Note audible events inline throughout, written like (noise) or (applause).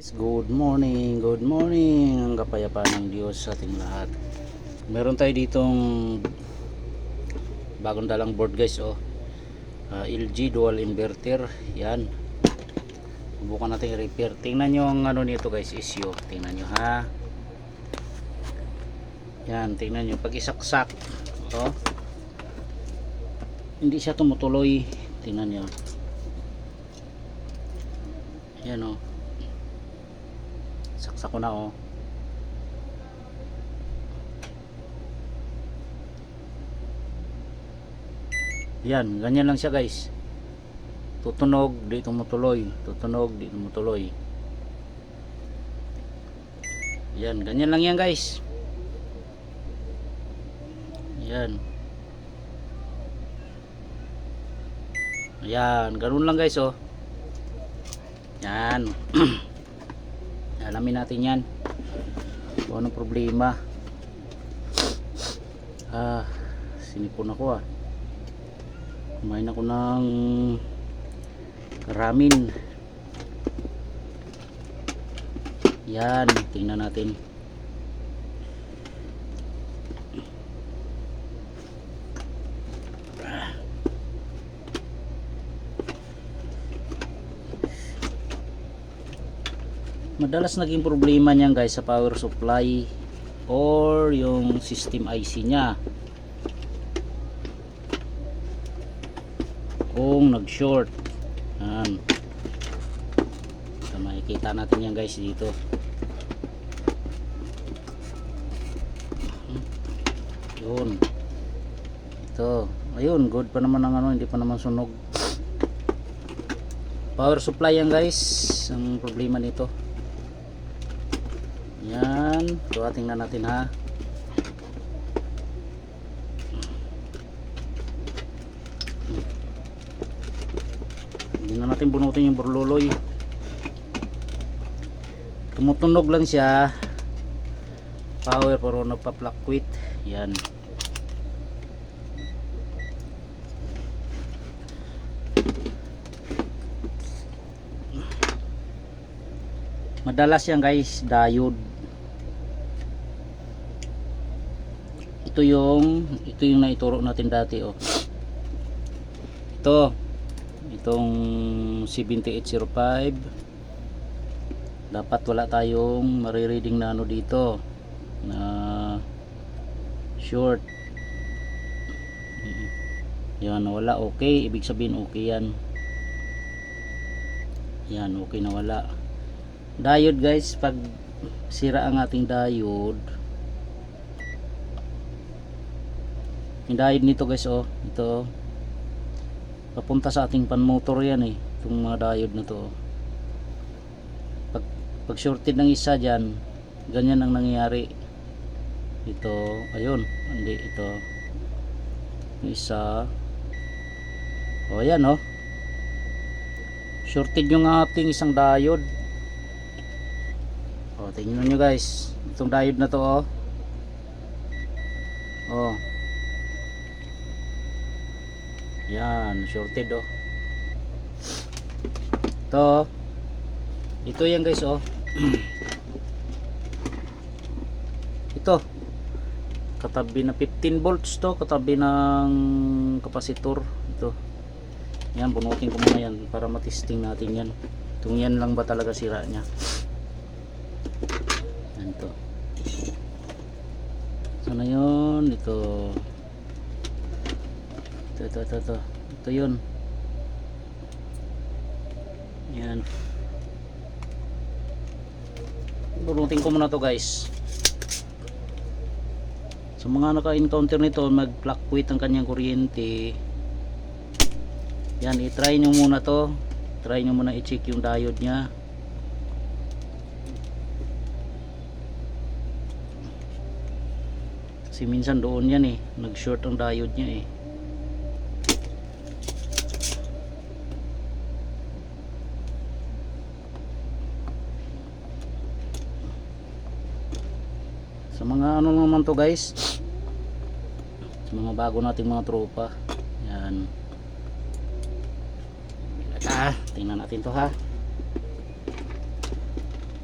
Good morning, good morning ang kapayapaan ng Diyos sa ating lahat. Meron tayo ditong bagong dalang board guys oh. Ah, LG dual inverter yan. Subukan natin i-repair. Tingnan nyo ang ano nito guys issue. Tingnan nyo ha? Yan tingnan nyo. Pag isaksak oh hindi siya tumutuloy. Tingnan nyo. Yan oh saksak ko na oh. Yan ganyan lang siya guys. Tutunog di tumutuloy. Tutunog di tumutuloy. Yan ganyan lang yan guys. Yan. Ayan, ganun lang guys oh. Yan. (clears throat) Alamin natin yan. Kung anong problema. Ah, sinipon ako ah. Kumain ako ng ramen. Yan, tingnan natin. Madalas naging problema niyan guys sa power supply or yung system IC niya. Kung nag short yan so, makikita natin yan guys dito. Yun. Ito. Ayun good pa naman ang ano hindi pa naman sunog. Power supply yan guys. Ang problema nito yan. So, tingnan natin ha. Hindi na natin bunutin yung burluloy. Tumutunog lang siya. Power pero nagpa-fluctuate. Yan. Madalas yan guys, diode. Ito yung ito yung naituro natin dati oh. Ito. Itong 7805 dapat wala tayong marireading na ano dito na short. Yan wala okay. Ibig sabihin okay yan. Yan okay na wala. Diode guys pag sira ang ating diode diode nito guys oh. Ito papunta sa ating pan motor yan eh. Itong mga diode na to oh. pag, pag shorted ng isa dyan ganyan ang nangyayari. Ito ayun. Hindi ito. Isa. O yan oh. Shorted yung ating isang diode. O tingnan nyo guys. Itong diode na to oh. Oh yan, shorted oh. Ito. Ito yan guys oh. (clears throat) Ito. Katabi na 15 volts to, katabi ng kapasitor ito. Yan, bunutin ko muna yan para matesting natin yan. Kung yan lang ba talaga sira niya. Yan to. Sana yun? Ito ito ito ito ito. Ito yun. Yan. Bunutin ko muna to guys. Sa mga naka-encounter nito mag fluctuate ang kanyang kuryente. Yan i-try nyo muna to. Try nyo muna i-check yung diode nya kasi minsan doon yan eh. Nag short ang diode nya eh mga ano naman to guys. Mga bago nating mga tropa. Yan. Ah tingnan natin to ha.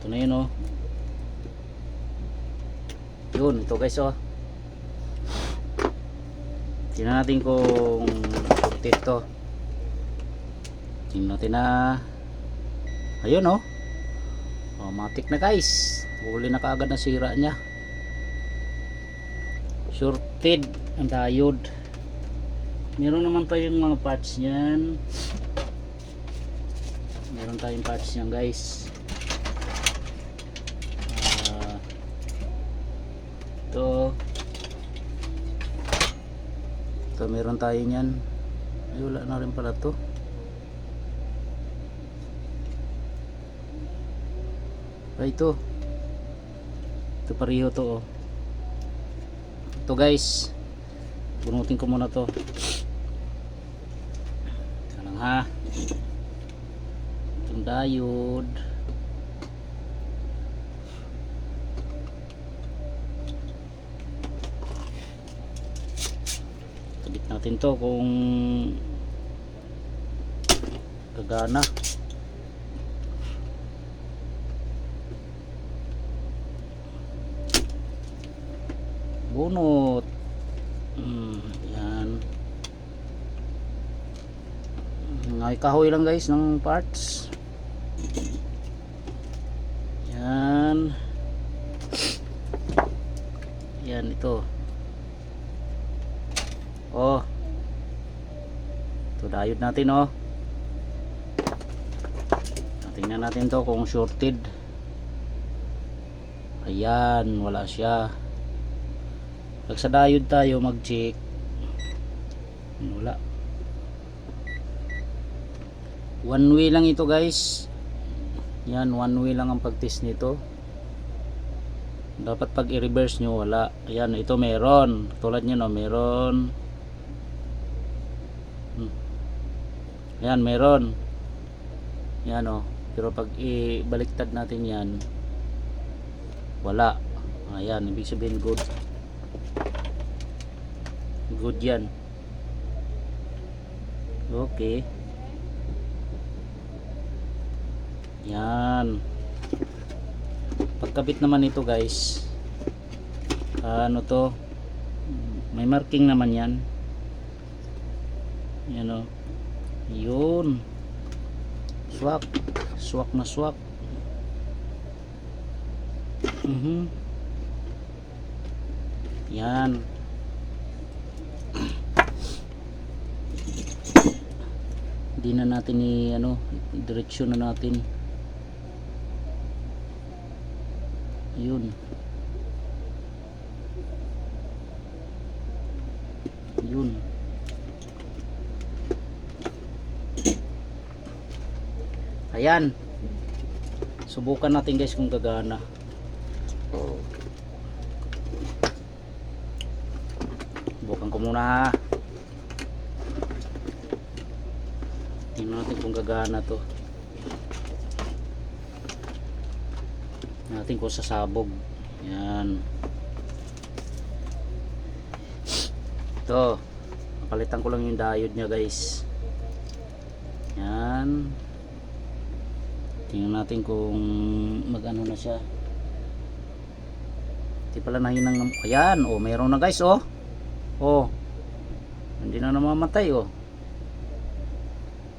Ito na yun oh. Yun ito guys oh. Tingnan natin kung shorted to. Tingnan natin na ayun oh. Matik na guys. Huli na kaagad na sira niya shorted ang diode meron naman tayong mga parts niyan. Meron tayong parts niyan guys. Ah, ito. Ito meron tayo niyan. Ay wala na rin pala to. Ay ito. Ito pareho to oh ito guys. Bunutin ko muna to. Ito lang ha itong diode Tabit natin to kung gagana. Bunot. Hmm, yan. Ngay kahoy lang guys ng parts. Yan. Yan ito. Oh. Ito diode natin oh. Tingnan natin to kung shorted. Ayan, wala siya. Pag sa diode tayo mag-check. Wala. One way lang ito guys. Yan, one way lang ang pag-test nito. Dapat pag i-reverse nyo, wala. Ayan, ito meron. Tulad nyo, no, meron. Hmm. Ayan, meron. Yan, oh. Pero pag ibaliktad natin yan, wala. Ayan, ibig sabihin good. Good yan. Okay. Yan. Pagkabit naman ito guys, ano to, may marking naman yan. Yan o. Yun. Swak. Swak na swak. Mhm. Yan. Hindi na natin i ano, diretsyon na natin. Yun. Yun. Ayan. Subukan natin guys kung gagana. Subukan ko muna ha. Tingnan natin kung gagana to. natin kung sasabog. Yan. Ito. Palitan ko lang yung diode nya guys. Yan. Tingnan natin kung mag ano na siya. Hindi pala nahinang ng ayan. Oh mayroon na guys. Oh. Oh. Hindi na namamatay oh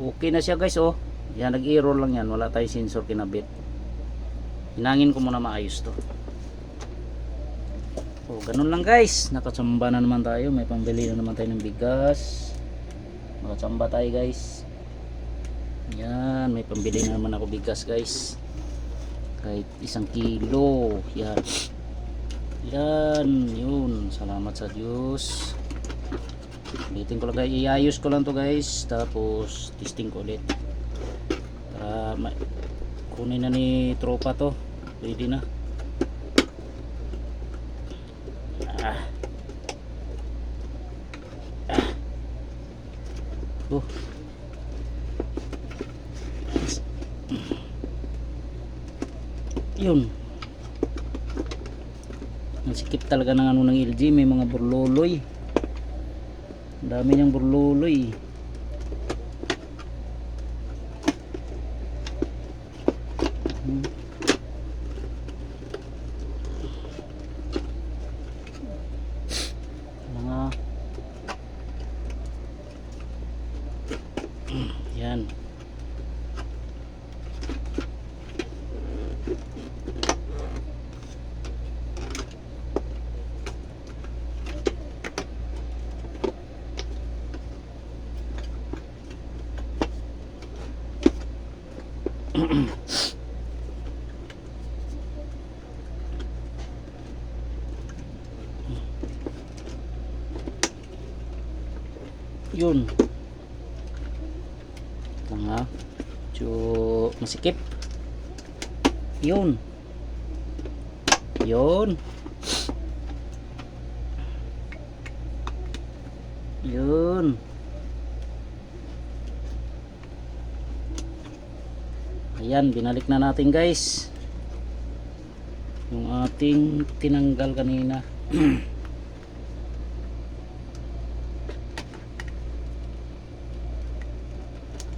okay na siya guys oh. Yan nag error lang yan. Wala tayong sensor kinabit. Hinangin ko muna maayos to. Oh ganun lang guys. Nakatsamba na naman tayo. May pambili na naman tayo ng bigas. Nakatsamba tayo guys. Yan may pambili na naman ako bigas guys. Kahit isang kilo. Yan. Yan yun. Salamat sa Diyos ulitin ko lang guys. Iayos ko lang to guys. Tapos testing ko ulit. Para kunin na ni tropa to. Pwede na. Ah. Ah. Oh. Yun. Ang sikip talaga ng ano ng LG may mga burloloy dami niyang burloloy Hmm. Yun. Lang ha. Medyo masikip. Yun. Yun. Yun. Ayan, binalik na natin guys. Yung ating tinanggal kanina. (clears throat)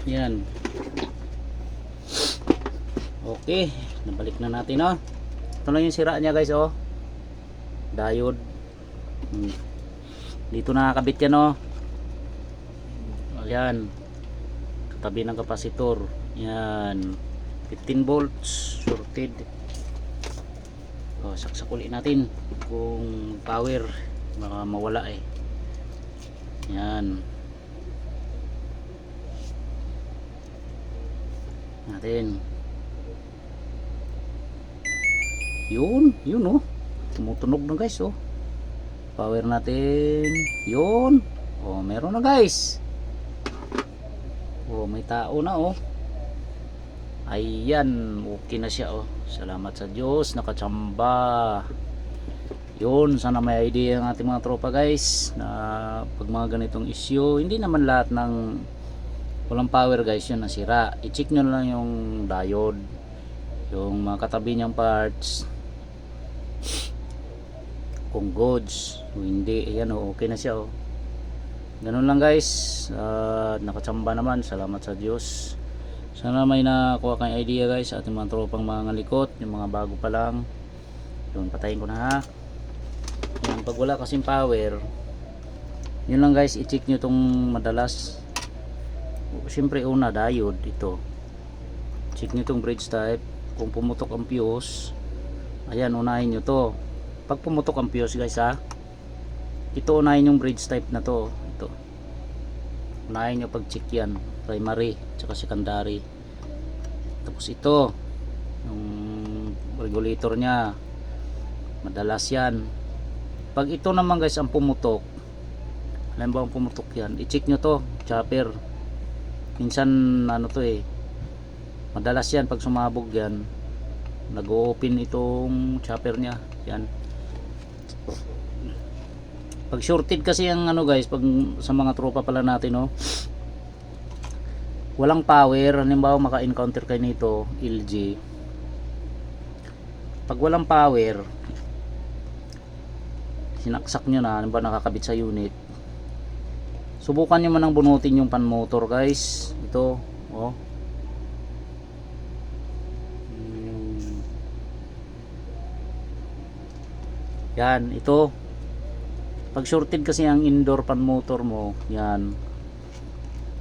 Yan. Okay, nabalik na natin oh. Ito lang yung sira niya guys oh. Diode. Hmm. Dito nakakabit yan oh. Ayan. Katabi ng kapasitor. Yan. 15 volts shorted. Oh, saksak ulit natin kung power baka mawala eh. Yan. Natin. Yun yun oh. Tumutunog na guys oh. Power natin. Yun. Oh meron na guys. Oh may tao na oh. Ayan okay na siya oh. Salamat sa Diyos nakachamba. Yun sana may idea ang ating mga tropa guys na pag mga ganitong issue hindi naman lahat ng walang power guys yun nasira. I-check nyo lang yung diode yung mga katabi niyang parts. Kung goods o hindi ayan o okay na siya o ganun lang guys. At nakachamba naman. Salamat sa Diyos. Sana may nakuha kang idea guys sa ating mga tropang mga likot yung mga bago pa lang. Yun patayin ko na ha. Yan pag wala kasing power yun lang guys i-check nyo tong madalas siyempre una diode ito. Check nyo itong bridge type. Kung pumutok ang fuse ayan unahin nyo to. Pag pumutok ang fuse guys ha? Ito unahin yung bridge type na to. Ito. Unahin nyo pag check yan. Primary tsaka secondary. Tapos ito yung regulator nya madalas yan. Pag ito naman guys ang pumutok alam ang pumutok yan i-check nyo to chopper minsan ano to eh madalas yan pag sumabog yan. Nag-open itong chopper nya yan. Pag shorted kasi ang ano guys pag sa mga tropa pala natin no walang power. Halimbawa maka-encounter kayo nito LG pag walang power sinaksak nyo na halimbawa nakakabit sa unit subukan nyo man ang bunutin yung pan motor guys. Ito oh. Hmm. yan ito. Pag shorted kasi ang indoor pan motor mo yan.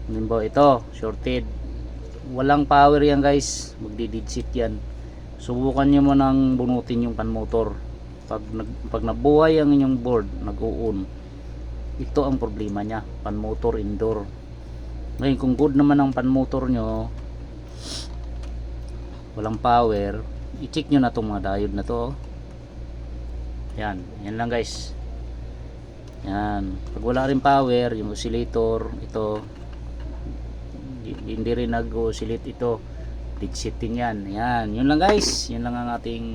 Halimbawa ito shorted. Walang power yan guys. Magdididsit yan. Subukan nyo mo nang bunutin yung pan motor pag, nag, pag nabuhay ang inyong board nag-uun ito ang problema niya pan motor indoor. Ngayon kung good naman ang pan motor nyo walang power i-check nyo na itong mga diode na to. Yan yan lang guys. Yan pag wala rin power yung oscillator ito hindi rin nag-oscillate ito. Digsit din yan. Yan yun lang guys. Yun lang ang ating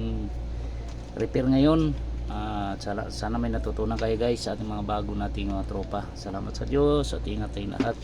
repair ngayon at sana, sana may natutunan kayo guys sa ating mga bago nating mga tropa. Salamat sa Diyos at ingat tayong lahat